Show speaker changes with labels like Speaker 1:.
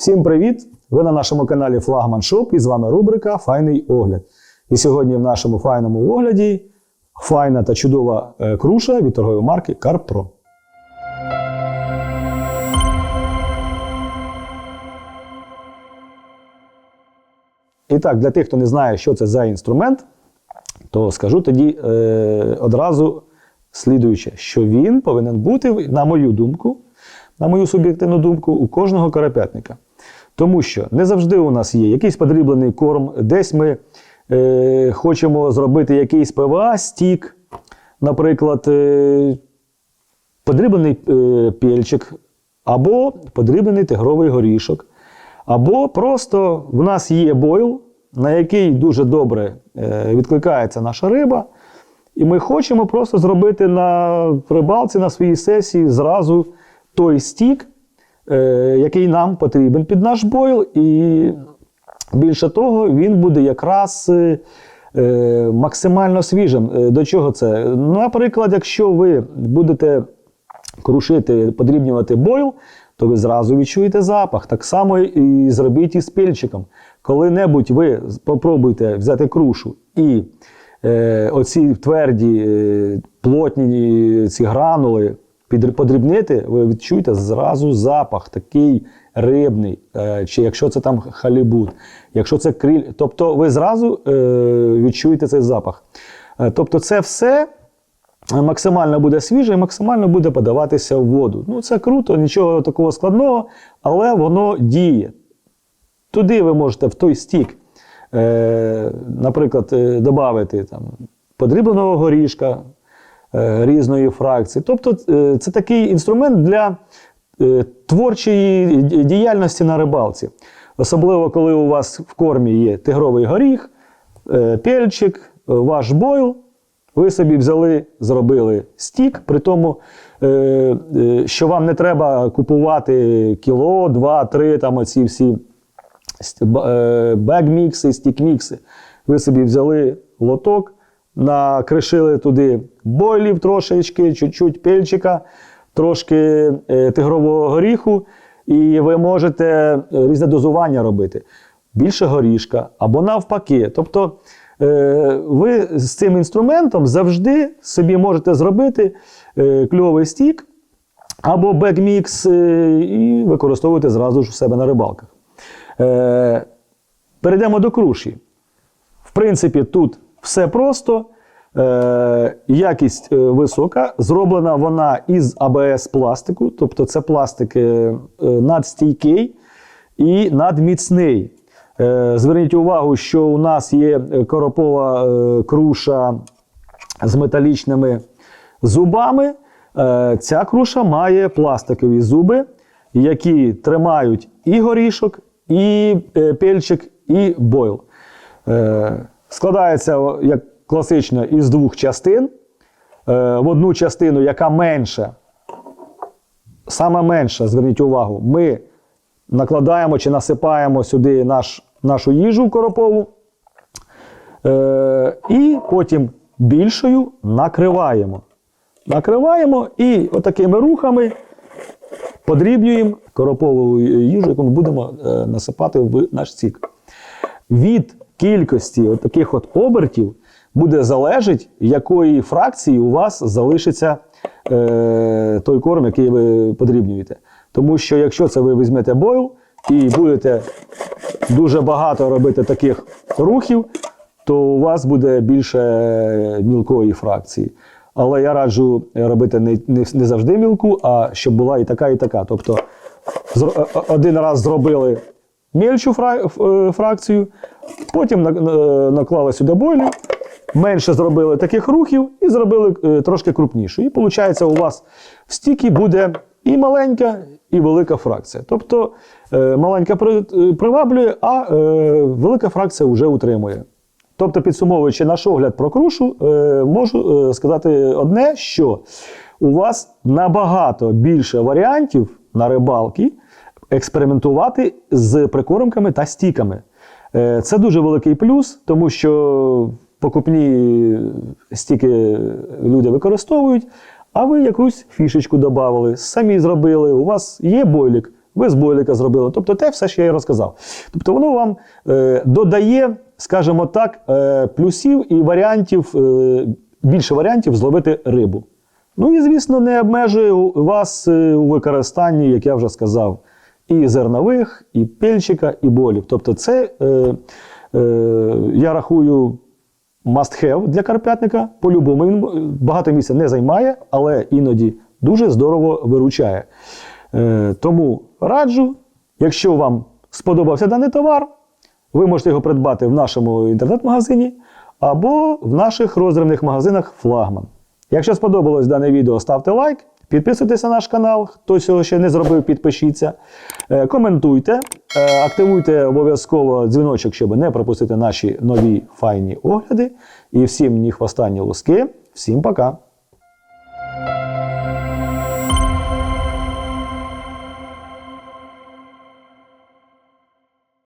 Speaker 1: Всім привіт! Ви на нашому каналі Флагман Шоп і з вами рубрика Файний огляд. І сьогодні в нашому файному огляді файна та чудова е, круша від торгової марки CarPro. І так, для тих, хто не знає, що це за інструмент, то скажу тоді е, одразу слідуюче, що він повинен бути, на мою думку, на мою суб'єктивну думку, у кожного карапетника. Тому що не завжди у нас є якийсь подріблений корм, десь ми е, хочемо зробити якийсь ПВА стік, наприклад, е, подріблений е, пельчик, або подріблений тигровий горішок, або просто в нас є бойл, на який дуже добре е, відкликається наша риба. І ми хочемо просто зробити на рибалці, на своїй сесії зразу той стік, який нам потрібен під наш бойл. І більше того, він буде якраз е, е, максимально свіжим. Е, До чого це? Наприклад, якщо ви будете крушити, подрібнювати бойл, то ви зразу відчуєте запах. Так само і зробіть із пільчиком. Коли-небудь ви спробуйте взяти крушу і е, оці тверді, е, плотні ці гранули подрібнити, ви відчуєте зразу запах такий рибний, е, чи якщо це там халібут, якщо це криль, тобто ви зразу е, відчуєте цей запах. Е, тобто, це все максимально буде свіже і максимально буде подаватися в воду. Ну, це круто, нічого такого складного, але воно діє. Туди ви можете в той стік, наприклад, додати подрібленого горішка різної фракції. Тобто, е, це такий інструмент для е, творчої діяльності на рибалці. Особливо, коли у вас в кормі є тигровий горіх, е, пельчик, е, ваш бойл. Ви собі взяли, зробили стік, при тому, е, е, що вам не треба купувати кіло, два, три, там оці всі ст- б- е, бек-мікси, стік-мікси. Ви собі взяли лоток, накришили туди бойлів трошечки, чуть-чуть пельчика, трошки е, тигрового горіху, і ви можете е, різне дозування робити. Більше горішка або навпаки. Тобто е, ви з цим інструментом завжди собі можете зробити кльовий стік або бекмікс і використовувати зразу ж у себе на рибалках. Перейдемо до круші. В принципі, тут все просто. Е, якість е, висока. Зроблена вона із АБС пластику, тобто це пластик е, е, надстійкий і надміцний. Зверніть увагу, що у нас є коропова круша з металічними зубами. Ця круша має пластикові зуби, які тримають і горішок, і пельчик, і бойл. Складається як класично із двох частин. Е, В одну частину, яка менша, саме менша, зверніть увагу, ми накладаємо чи насипаємо сюди наш, нашу їжу коропову. Е, і потім більшою накриваємо. Накриваємо і отакими рухами подрібнюємо коропову їжу, яку ми будемо е, насипати в наш цік. Від кількості таких от обертів буде залежати, якої фракції у вас залишиться е, той корм, який ви подрібнюєте. Тому що якщо це ви візьмете бойл і будете дуже багато робити таких рухів, то у вас буде більше мілкої фракції. Але я раджу робити не, не, не завжди мілку, а щоб була і така, і така. Тобто зро- е, один раз зробили мельчу е, фракцію, потім на- на- наклали сюди бойлі, менше зробили таких рухів і зробили е, трошки крупнішу. І виходить, у вас в стікі буде і маленька, і велика фракція. Тобто е, маленька приваблює, а велика фракція вже утримує. Тобто, підсумовуючи наш огляд про крушу, можу сказати одне, що у вас набагато більше варіантів на рибалки експериментувати з прикормками та стіками. Е, Це дуже великий плюс, тому що покупні стіки люди використовують, а ви якусь фішечку додали, самі зробили. У вас є бойлік, ви з бойлика зробили. Тобто те все, що я і розказав. Тобто воно вам е, додає, скажімо так, е, плюсів і варіантів, більше варіантів зловити рибу. Ну і, звісно, не обмежує вас у використанні, як я вже сказав, і зернових, і пельчика, і болів. Тобто, це е, е, я рахую must have для карпятника. По-любому він багато місця не займає, але іноді дуже здорово виручає. Е, тому раджу, якщо вам сподобався даний товар, ви можете його придбати в нашому інтернет-магазині або в наших роздрібних магазинах Флагман. Якщо сподобалось дане відео, ставте лайк, підписуйтесь на наш канал. Хто цього ще не зробив, підпишіться. Е, Коментуйте, е, активуйте обов'язково дзвіночок, щоб не пропустити наші нові файні огляди. І всім ні хвоста, ні луски. Всім пока!